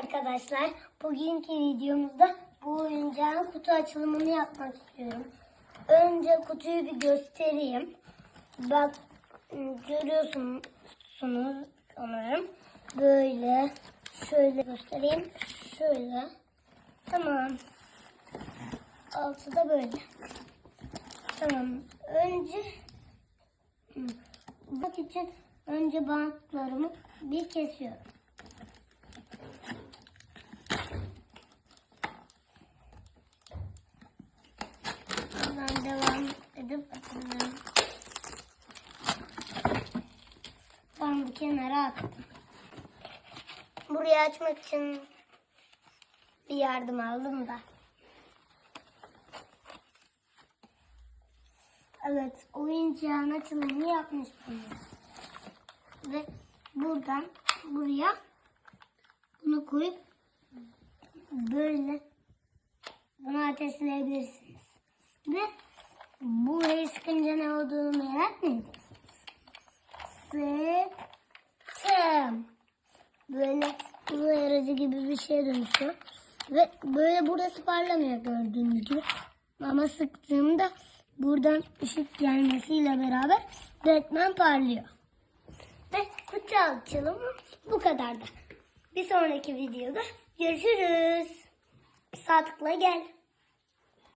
arkadaşlar. Bugünkü videomuzda bu oyuncağın kutu açılımını yapmak istiyorum. Önce kutuyu bir göstereyim. Bak görüyorsunuz sanırım. Böyle şöyle göstereyim. Şöyle. Tamam. Altı da böyle. Tamam. Önce bak için önce bantlarımı bir kesiyorum. Buradan edip açıyorum. Ben bu kenara attım. Burayı açmak için bir yardım aldım da. Evet, oyuncağın açılımını yapmıştım. Ve buradan buraya bunu koyup böyle bunu ateşleyebilirsiniz. Ve burayı sıkınca ne olduğunu merak mı ediyorsunuz? Sıktım. Böyle uzay aracı gibi bir şeye dönüşüyor. Ve böyle burası parlamıyor gördüğünüz gibi. Ama sıktığımda buradan ışık gelmesiyle beraber Batman parlıyor. Ve kutu açılımı bu kadardı. Bir sonraki videoda görüşürüz. Sağ tıkla gel.